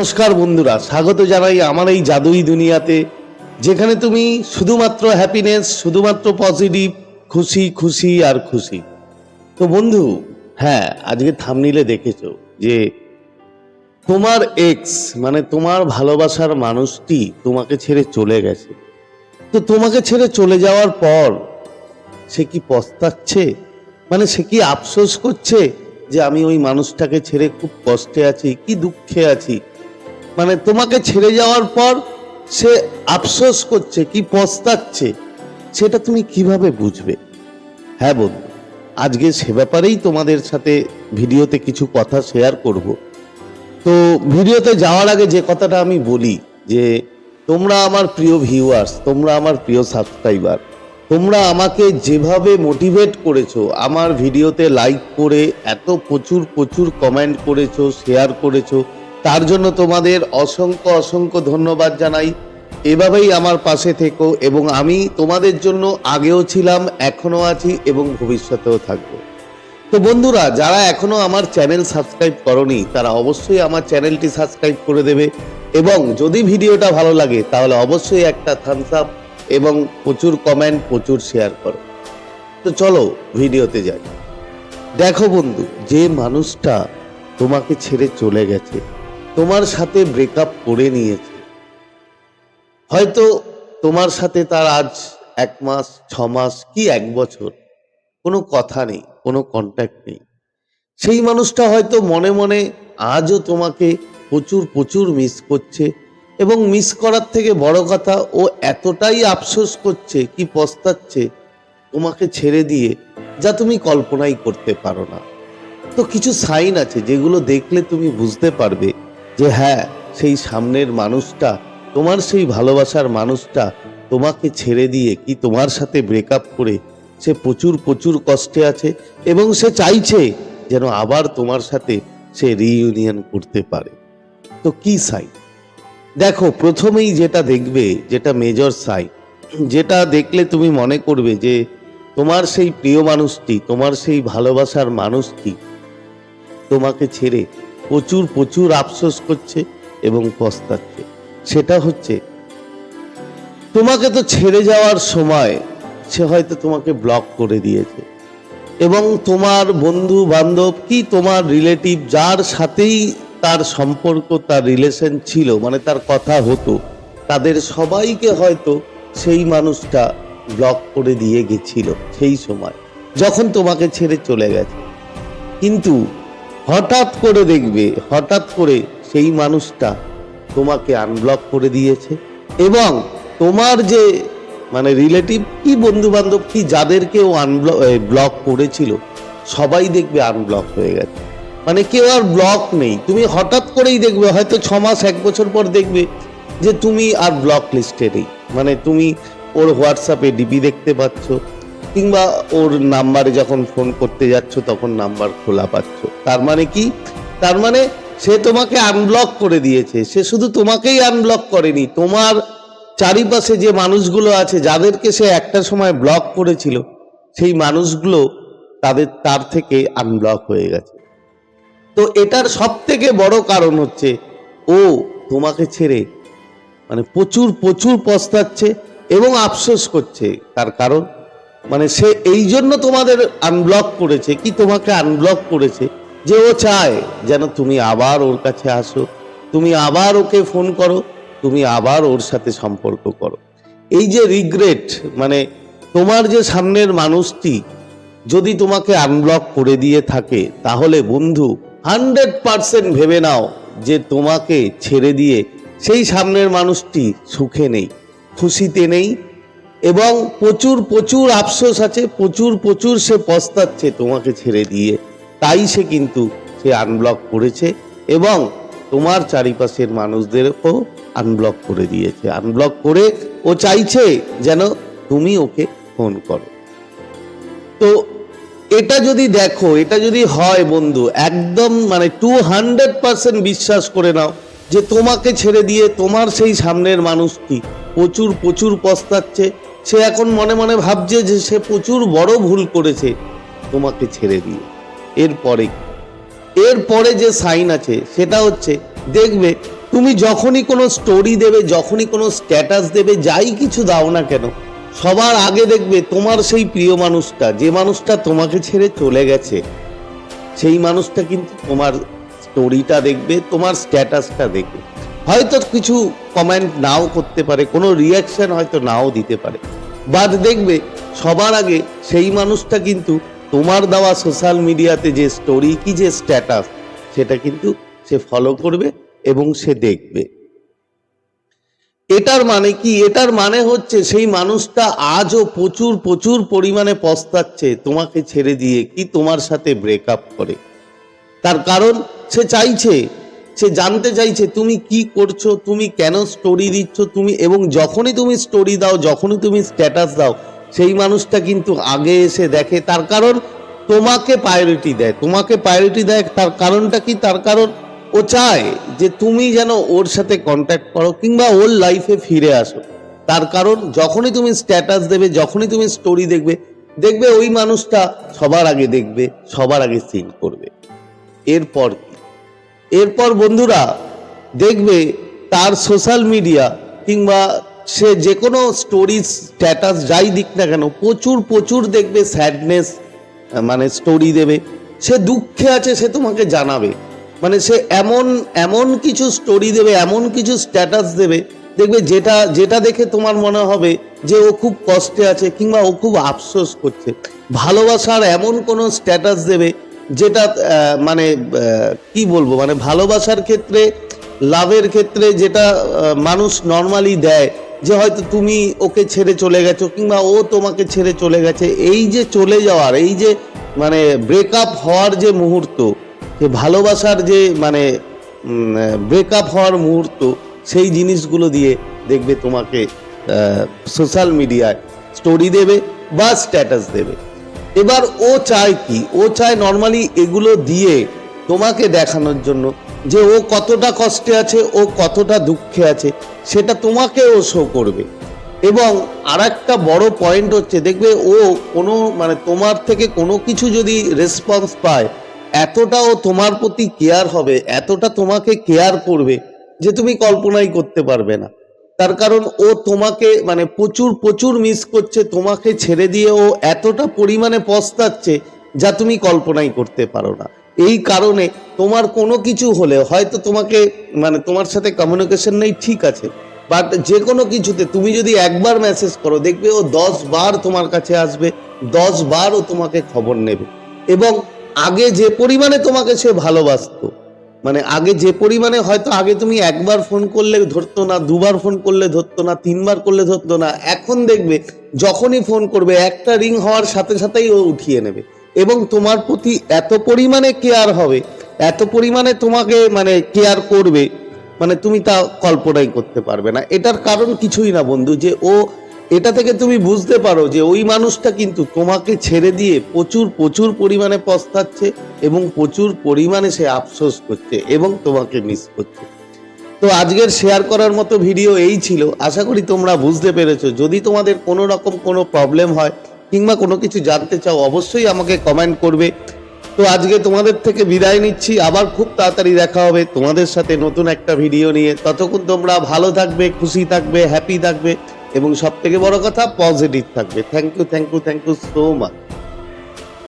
নমস্কার বন্ধুরা, স্বাগত জানাই আমার এই জাদুই দুনিয়াতে, যেখানে তুমি শুধুমাত্র হ্যাপিনেস শুধুমাত্র পজিটিভ খুশি খুশি আর খুশি। তো বন্ধু হ্যাঁ আজকে থামনিলে দেখেছ যে তোমার এক্স মানে তোমার ভালোবাসার মানুষটি তোমাকে ছেড়ে চলে গেছে। তো তোমাকে ছেড়ে চলে যাওয়ার পর সে কি পস্তাচ্ছে? মানে সে কি আফসোস করছে যে আমি ওই মানুষটাকে ছেড়ে খুব কষ্টে আছি, কি দুঃখে আছি? মানে তোমাকে ছেড়ে যাওয়ার পর সে আফসোস করছে, কি পস্তাচ্ছে, সেটা তুমি কীভাবে বুঝবে? হ্যাঁ বন্ধু, আজকে সে ব্যাপারেই তোমাদের সাথে ভিডিওতে কিছু কথা শেয়ার করব। তো ভিডিওতে যাওয়ার আগে যে কথাটা আমি বলি, যে তোমরা আমার প্রিয় ভিউয়ার্স তোমরা আমার প্রিয় সাবস্ক্রাইবার তোমরা আমাকে যেভাবে মোটিভেট করেছ, আমার ভিডিওতে লাইক করে এত প্রচুর প্রচুর কমেন্ট করেছ শেয়ার করেছ তার জন্য তোমাদের অসংখ্য অসংখ্য ধন্যবাদ জানাই। এভাবেই আমার পাশে থেকো এবং আমি তোমাদের জন্য আগেও ছিলাম, এখনও আছি এবং ভবিষ্যতেও থাকব। তো বন্ধুরা, যারা এখনও আমার চ্যানেল সাবস্ক্রাইব করনি, তারা অবশ্যই আমার চ্যানেলটি সাবস্ক্রাইব করে দেবে এবং যদি ভিডিওটা ভালো লাগে, তাহলে অবশ্যই একটা থামস আপ এবং প্রচুর কমেন্ট প্রচুর শেয়ার করো। তো চলো ভিডিওতে যাই। দেখো বন্ধু, যে মানুষটা তোমাকে ছেড়ে চলে গেছে তোমার সাথে ব্রেকআপ করে নিয়েছে। হয়তো তোমার সাথে তার আজ এক মাস, ছ মাস কি এক বছর, কোনো কথা নেই, কোনো কন্ট্যাক্ট নেই। সেই মানুষটা হয়তো মনে মনে আজও তোমাকে প্রচুর প্রচুর মিস করছে এবং মিস করার থেকে বড় কথা, ও এতটাই আফসোস করছে, কি পস্তাচ্ছে, তোমাকে ছেড়ে দিয়ে, যা তুমি কল্পনাই করতে পারো না। তো কিছু সাইন আছে যেগুলো দেখলে তুমি বুঝতে পারবে যে হ্যাঁ সেই সামনের মানুষটা, তোমার সেই ভালোবাসার মানুষটা তোমাকে ছেড়ে দিয়ে কি তোমার সাথে ব্রেকআপ করে সে প্রচুর প্রচুর কষ্টে আছে এবং সে চাইছে যেন আবার তোমার সাথে সে রিইউনিয়ন করতে পারে। তো কি সাইন দেখো, প্রথমেই যেটা দেখবে, যেটা মেজর সাইন যেটা দেখলে তুমি মনে করবে যে তোমার সেই প্রিয় মানুষটি, তোমার সেই ভালোবাসার মানুষটি তোমাকে ছেড়ে প্রচুর প্রচুর আফসোস করছে এবং পস্তাচ্ছে। সেটা হচ্ছে, তোমাকে তো ছেড়ে যাওয়ার সময় সে হয়তো তোমাকে ব্লক করে দিয়েছে এবং তোমার বন্ধু বান্ধব কি তোমার রিলেটিভ যার সাথেই তার সম্পর্ক, তার রিলেশন ছিল মানে তার কথা হতো, তাদের সবাইকে হয়তো সেই মানুষটা ব্লক করে দিয়ে গেছিল সেই সময়, যখন তোমাকে ছেড়ে চলে গেছে। কিন্তু হঠাৎ করে দেখবে, হঠাৎ করে সেই মানুষটা তোমাকে আনব্লক করে দিয়েছে এবং তোমার যে মানে রিলেটিভ কি বন্ধু বান্ধব কি যাদেরকে ও আনব্লক ব্লক করেছিল, সবাই দেখবে আনব্লক হয়ে গেছে। মানে কেউ আর ব্লক নেই। তুমি হঠাৎ করেই দেখবে, হয়তো ছ মাস, এক বছর পর দেখবে যে তুমি আর ব্লক লিস্টে নেই। মানে তুমি ওর হোয়াটসঅ্যাপে ডিপি দেখতে পাচ্ছ কিংবা ওর নাম্বারে যখন ফোন করতে যাচ্ছ, তখন নাম্বার খোলা পাচ্ছ। তার মানে কি? তার মানে সে তোমাকে আনব্লক করে দিয়েছে। সে শুধু তোমাকেই আনব্লক করেনি। তোমার চারিপাশে যে মানুষগুলো আছে, যাদেরকে সে একটা সময় ব্লক করেছিল, সেই মানুষগুলো তাদের, তার থেকে আনব্লক হয়ে গেছে। তো এটার সব থেকে বড় কারণ হচ্ছে, ও তোমাকে ছেড়ে মানে প্রচুর প্রচুর পস্তাচ্ছে এবং আফসোস করছে। তার কারণ মানে সে এই জন্য তোমাদের আনব্লক করেছে, কি তোমাকে আনব্লক করেছে? যে ও চায় যেন তুমি আবার ওর কাছে আসো, তুমি আবার ওকে ফোন করো, তুমি আবার ওর সাথে সম্পর্ক করো। এই যে রিগ্রেট মানে তোমার যে সামনের মানুষটি যদি তোমাকে আনব্লক করে দিয়ে থাকে, তাহলে বন্ধু হান্ড্রেড পারসেন্ট ভেবে নাও যে তোমাকে ছেড়ে দিয়ে সেই সামনের মানুষটি সুখে নেই, খুশিতে নেই এবং প্রচুর প্রচুর আফসোস আছে, প্রচুর প্রচুর সে পস্তাচ্ছে তোমাকে ছেড়ে দিয়ে। তাই সে কিন্তু সে আনব্লক করেছে এবং তোমার চারিপাশের মানুষদেরকেও আনব্লক করে দিয়েছে। আনব্লক করে ও চাইছে যেন তুমি ওকে ফোন করো। তো এটা যদি দেখো, এটা যদি হয় বন্ধু, একদম মানে টু হান্ড্রেড পার্সেন্ট বিশ্বাস করে নাও যে তোমাকে ছেড়ে দিয়ে তোমার সেই সামনের মানুষটি প্রচুর প্রচুর পস্তাচ্ছে সে এখন মনে মনে ভাবছে যে সে প্রচুর বড় ভুল করেছে তোমাকে ছেড়ে দিয়ে। এরপরে এরপরে যে সাইন আছে, সেটা হচ্ছে, দেখবে, তুমি যখনই কোনো স্টোরি দেবে, যখনই কোনো স্ট্যাটাস দেবে, যাই কিছু দাও না কেন, সবার আগে দেখবে তোমার সেই প্রিয় মানুষটা, যে মানুষটা তোমাকে ছেড়ে চলে গেছে, সেই মানুষটা কিন্তু তোমার স্টোরিটা দেখবে, তোমার স্ট্যাটাসটা দেখবে। হয়তো কিছু কমেন্ট নাও করতে পারে, কোনো রিয়াকশন হয়তো নাও দিতে পারে। বাট দেখবে, সবার আগে সেই মানুষটা কিন্তু তোমার দেওয়া সোশ্যাল মিডিয়াতে যে স্টোরি কি যে স্ট্যাটাস সেটা কিন্তু সে ফলো করবে এবং সে দেখবে। এটার মানে কি? এটার মানে হচ্ছে সেই মানুষটা আজও প্রচুর প্রচুর পরিমাণে পস্তাচ্ছে তোমাকে ছেড়ে দিয়ে কি তোমার সাথে ব্রেকআপ করে। তার কারণ সে চাইছে সে জানতে চাইছে, তুমি কি করছ? তুমি কেন স্টোরি দিচ্ছ? তুমি এবং যখনই তুমি স্টোরি দাও, যখনই তুমি স্ট্যাটাস দাও, সেই মানুষটা কিন্তু আগে এসে দেখে। তার কারণ তোমাকে প্রায়োরিটি দেয়। তোমাকে প্রায়োরিটি দেয়, তার কারণটা কি? তার কারণ ও চায় যে তুমি যেন ওর সাথে কন্ট্যাক্ট করো কিংবা ওর লাইফে ফিরে আসো। তার কারণ যখনই তুমি স্ট্যাটাস দেবে, যখনই তুমি স্টোরি দেখবে দেখবে ওই মানুষটা সবার আগে দেখবে, সবার আগে সিন করবে। এরপর এরপর বন্ধুরা দেখবে তার সোশ্যাল মিডিয়া কিংবা সে যে কোনো স্টোরি স্ট্যাটাস যাই দিক না কেন, প্রচুর প্রচুর দেখবে স্যাডনেস মানে স্টোরি দেবে। সে দুঃখে আছে, সে তোমাকে জানাবে। মানে সে এমন এমন কিছু স্টোরি দেবে, এমন কিছু স্ট্যাটাস দেবে, দেখবে যেটা যেটা দেখে তোমার মনে হবে যে ও খুব কষ্টে আছে কিংবা ও খুব আফসোস করছে। ভালোবাসার এমন কোনো স্ট্যাটাস দেবে যেটা মানে কি বলব মানে ভালোবাসার ক্ষেত্রে, লাভের ক্ষেত্রে যেটা মানুষ নর্মালি দেয়, যে হয়তো তুমি ওকে ছেড়ে চলে গেছো কিংবা ও তোমাকে ছেড়ে চলে গেছে, এই যে চলে যাওয়ার, এই যে মানে ব্রেকআপ হওয়ার যে মুহূর্ত, যে ভালোবাসার যে মানে ব্রেকআপ হওয়ার মুহূর্ত, সেই জিনিসগুলো দিয়ে দেখবে তোমাকে সোশ্যাল মিডিয়ায় স্টোরি দেবে বা স্ট্যাটাস দেবে। এবার ও চায় কি? ও চায় নর্মালি এগুলো দিয়ে তোমাকে দেখানোর জন্য যে ও কতটা কষ্টে আছে, ও কতটা দুঃখে আছে, সেটা তোমাকে ও শো করবে। এবং আর একটা বড় পয়েন্ট হচ্ছে, দেখবে ও কোনো মানে তোমার থেকে কোনো কিছু যদি রেসপন্স পায়, এতটা ও তোমার প্রতি কেয়ার হবে, এতটা তোমাকে কেয়ার করবে যে তুমি কল্পনাই করতে পারবে না। তার কারণ ও তোমাকে মানে প্রচুর প্রচুর মিস করছে, তোমাকে ছেড়ে দিয়ে ও এতটা পরিমাণে পস্তাচ্ছে যা তুমি কল্পনাই করতে পারো না। এই কারণে তোমার কোনো কিছু হলে, হয়তো তোমাকে মানে তোমার সাথে কমিউনিকেশন নেই, ঠিক আছে। বাট যে কোনো কিছুতে তুমি যদি একবার মেসেজ করো, দেখবে ও দশ বার তোমার কাছে আসবে, দশ বার ও তোমাকে খবর নেবে। এবং আগে যে পরিমাণে তোমাকে সে ভালোবাসতো মানে আগে যে পরিমাণে হয়তো আগে তুমি একবার ফোন করলে ধরতো না, দুবার ফোন করলে ধরতো না, তিনবার করলে ধরতো না, এখন দেখবে যখনই ফোন করবে একটা রিং হওয়ার সাথে সাথেই ও উঠিয়ে নেবে। এবং তোমার প্রতি এত পরিমাণে কেয়ার হবে, এত পরিমাণে তোমাকে মানে কেয়ার করবে মানে তুমি তা কল্পনাই করতে পারবে না। এটার কারণ কিছুই না বন্ধু, যে ও এটা থেকে তুমি বুঝতে পারো যে ওই মানুষটা কিন্তু তোমাকে ছেড়ে দিয়ে প্রচুর প্রচুর পরিমাণে পস্তাচ্ছে এবং প্রচুর পরিমাণে সে আফসোস করছে এবং তোমাকে মিস করছে। তো আজকের শেয়ার করার মতো ভিডিও এই ছিল। আশা করি তোমরা বুঝতে পেরেছ। যদি তোমাদের কোনো রকম কোনো প্রবলেম হয় কিংবা কোনো কিছু জানতে চাও, অবশ্যই আমাকে কমেন্ট করবে। তো আজকে তোমাদের থেকে বিদায় নিচ্ছি। আবার খুব তাড়াতাড়ি দেখা হবে তোমাদের সাথে নতুন একটা ভিডিও নিয়ে। ততক্ষণ তোমরা ভালো থাকবে, খুশি থাকবে হ্যাপি থাকবে। এবং সব থেকে বড় কথা পজিটিভ থাকবে। Thank you thank you thank you so much